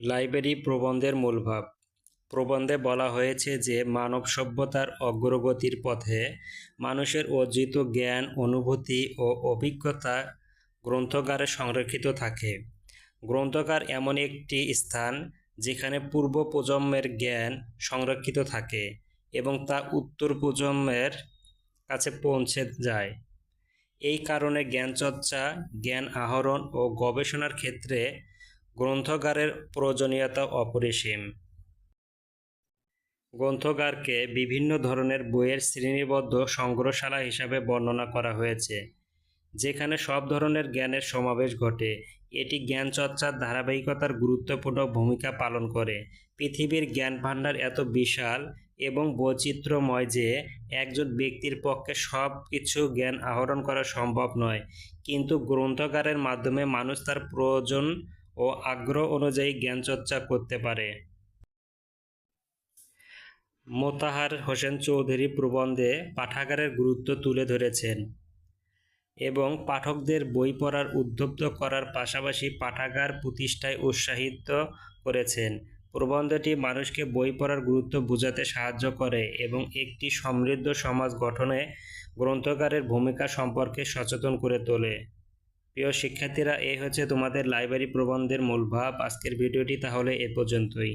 Library প্রবন্ধের মূলভাব। প্রবন্ধে বলা হয়েছে যে, মানব সভ্যতার অগ্রগতির পথে মানুষের অর্জিত জ্ঞান, অনুভূতি ও অভিজ্ঞতা গ্রন্থাগারে সংরক্ষিত থাকে। গ্রন্থাগার এমন একটি স্থান যেখানে পূর্ব প্রজন্মের জ্ঞান সংরক্ষিত থাকে এবং তা উত্তর প্রজন্মের কাছে পৌঁছে যায়। এই কারণে জ্ঞানচর্চা, জ্ঞান আহরণ ও গবেষণার ক্ষেত্রে গ্রন্থাগারের প্রয়োজনীয়তা অপরিসীম। গ্রন্থাগারকে বিভিন্ন ধরনের বইয়ের শ্রেণীবদ্ধ সংগ্রহশালা হিসাবে বর্ণনা করা হয়েছে, যেখানে সব ধরনের জ্ঞানের সমাবেশ ঘটে। এটি জ্ঞানচর্চার ধারাবাহিকতার গুরুত্বপূর্ণ ভূমিকা পালন করে। পৃথিবীর জ্ঞান ভাণ্ডার এত বিশাল এবং বৈচিত্র্যময় যে একজন ব্যক্তির পক্ষে সব কিছু জ্ঞান আহরণ করা সম্ভব নয়। কিন্তু গ্রন্থাগারের মাধ্যমে মানুষ তার প্রয়োজন ও আগ্রহ অনুযায়ী জ্ঞানচর্চা করতে পারে। মোতাহার হোসেন চৌধুরী প্রবন্ধে পাঠাগারের গুরুত্ব তুলে ধরেছেন এবং পাঠকদের বই পড়ার উদ্বুদ্ধ করার পাশাপাশি পাঠাগার প্রতিষ্ঠায় উৎসাহিত করেছেন। প্রবন্ধটি মানুষকে বই পড়ার গুরুত্ব বোঝাতে সাহায্য করে এবং একটি সমৃদ্ধ সমাজ গঠনে গ্রন্থাগারের ভূমিকা সম্পর্কে সচেতন করে তোলে। প্রিয় শিক্ষার্থীরা এই হচ্ছে তোমাদের লাইব্রেরি প্রবন্ধের মূল ভাব। আজকের ভিডিওটি তাহলে এ পর্যন্তই।